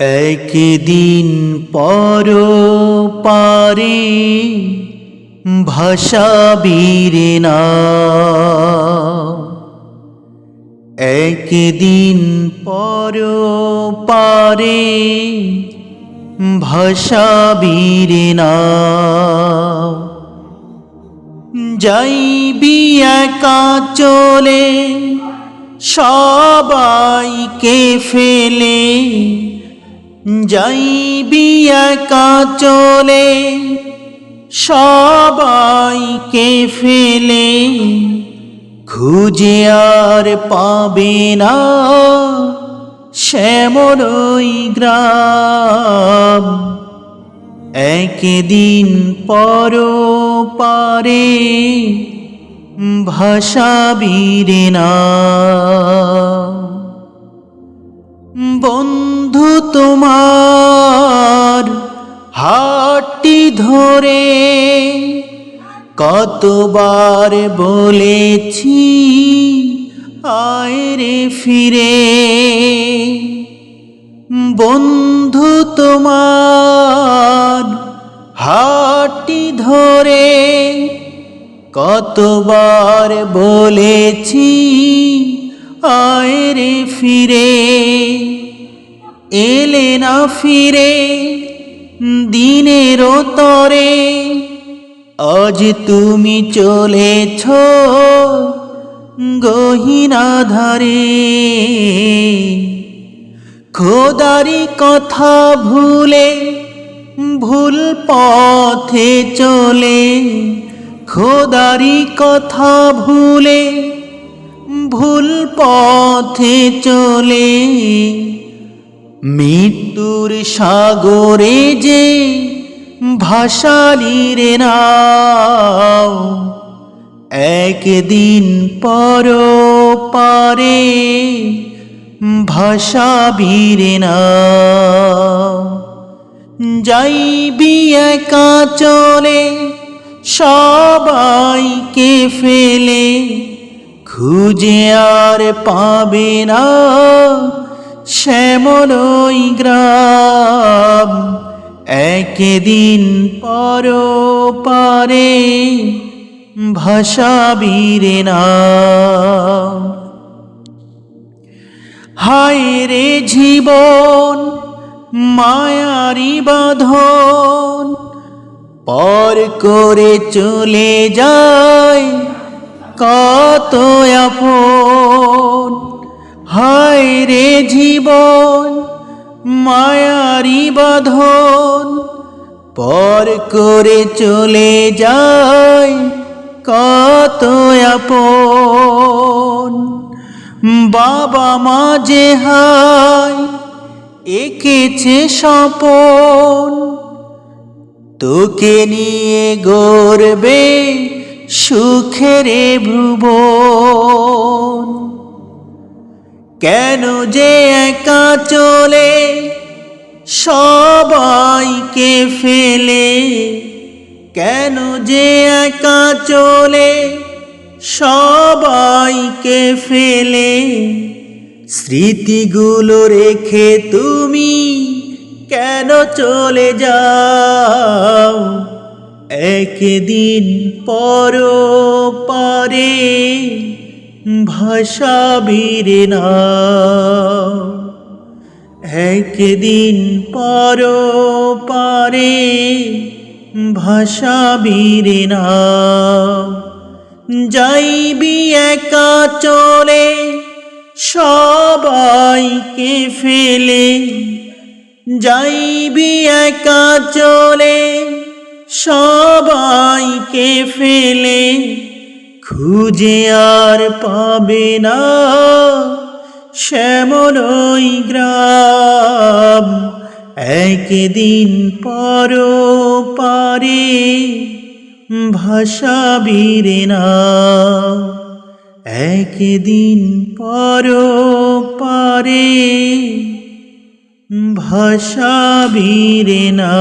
একদিন পর পারে ভাষাবীরে না। একদিন পর পারে ভাষাবীরে না। যাইবি একা চলে, সবাইকে ফেলে যাইবি একা চলে সবাইকে ফেলে, খুঁজে আর পাবে না শ্যামরই গ্রাম। একদিন পর পারে ভাষাবীরে না বন্ধু তোমার হাটটি ধরে কতবার বলেছি, আয় রে ফিরে। বন্ধু তোমার হাটটি ধরে কতবার বলেছি, আয় রে ফিরে। এলে না ফিরে, দিনের তরে। আজ তুমি চলেছ গহিনা ধারে। খোদারি কথা ভুলে, ভুল পথে চলে। খোদারি কথা ভুলে, ভুল পথে চলে। মৃত্যুর সাগরে যে ভাসালির নাও একদিন পর পারে ভাসাবীর না যাইবি একা চলে, সবাইকে ফেলে, খুঁজে আর পাবে না। শ্যামলই গ্রাম। একদিন পর পারে ভাষাবীরে না হায় রে জীবন, মায়ারি বাঁধন, পর করে চলে যায় কত আপন। হায় রে জীবন, মায়ারি বাঁধন। পর করে চলে যায় কত আপন। বাবা মা যে হায় এঁকেছে স্বপন। তোকে নিয়ে গর্বে সুখেরে ভুবন কেন যে একা চলে? সবাইকে ফেলে। কেন যে একা চলে? সবাইকে ফেলে। স্মৃতিগুলো রেখে তুমি কেন চলে যাও? একদিন পর পারে। ভাষাবীর না একদিন পর পারে ভাষাবীর না যাইবি একা চলে, সবাইকে ফেলে। যাইবি একা চলে, সবাইকে ফেলে। খুঁজে আর পাবে না শ্যামলই গ্রাম। একদিন পর পারে ভাষাবীরে না। একদিন পর পারে ভাষাবীরে না।